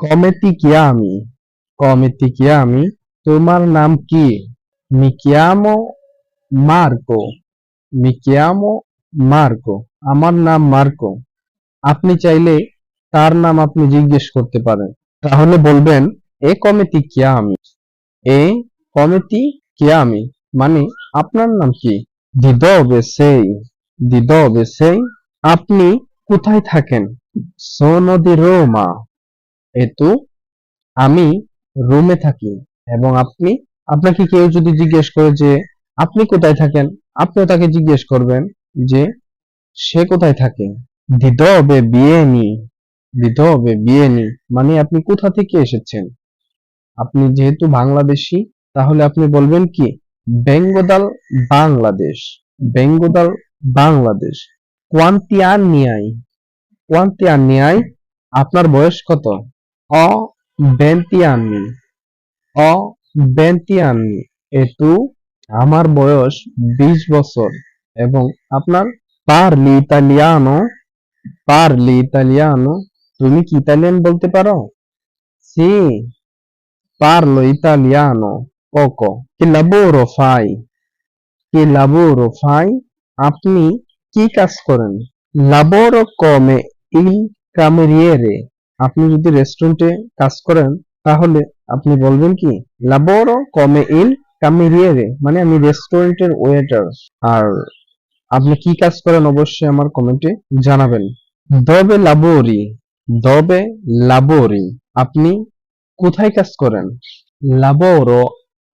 কমেতিকিয়া আমি কমেতিকিয়া আমি তোমার নাম কি মিকিয়ামো মার্কো মিকিয়ামো মার্কো আমার নাম মার্কো আপনি চাইলে তার নাম আপনি জিজ্ঞেস করতে পারেন তাহলে বলবেন এ কমেতি কিয়া আমি এ কমেতি কিয়া আমি মানে আপনার নাম কি দিদ সেই দিদ সেই আপনি কোথায় থাকেন সোনদি রোমা এতু আমি রোমে থাকি এবং আপনি, আপনাকে কেউ যদি জিজ্ঞেস করে যে, আপনি কোথায় থাকেন? আপনিও তাকে জিজ্ঞেস করবেন যে, সে কোথায় থাকে? di dove vieni di dove vieni মানে আপনি কোথা থেকে এসেছেন? আপনি যেহেতু বাংলাদেশি, তাহলে আপনি বলবেন কি? বেঙ্গোদাল Bangladesh. বেঙ্গোদাল Bangladesh. hai quanti anni hai আপনার বয়স কত? অ venti anni অ venti anni এটু আমার বয়স বিশ বছর এবং আপনার parli italiano parli italiano তুমি কি ইতালিয়ান বলতে পারো sì parlo italiano poco che lavoro fai che lavoro fai আপনি কি কাজ করেন lavoro come il cameriere আপনি যদি রেস্টুরেন্টে কাজ করেন, তাহলে আপনি বলবেন কি lavoro come il cameriere মানে আমি রেস্টুরেন্টের ওয়েটার আর আপনি কি কাজ করেন অবশ্যই আমার কমেন্টে জানাবেন। Dove lavori dove lavori আপনি কোথায় কাজ করেন?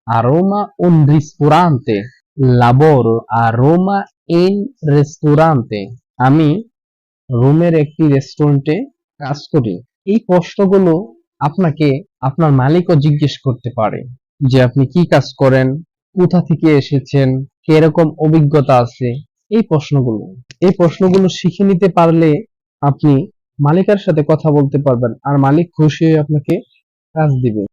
Roma un ristorante. Lavoro a Roma in ristorante. আমি রোমের একটি রেস্টুরেন্টে কাজ করি। এই প্রশ্নগুলো আপনাকে আপনার মালিকও জিজ্ঞেস করতে পারে যে আপনি কি কাজ করেন, কোথা থেকে এসেছেন, কীরকম অভিজ্ঞতা আছে? এই প্রশ্নগুলো। এই প্রশ্নগুলো শিখে নিতে পারলে আপনি মালিকের সাথে কথা বলতে পারবেন আর মালিক খুশি হয়ে আপনাকে কাজ দিবে।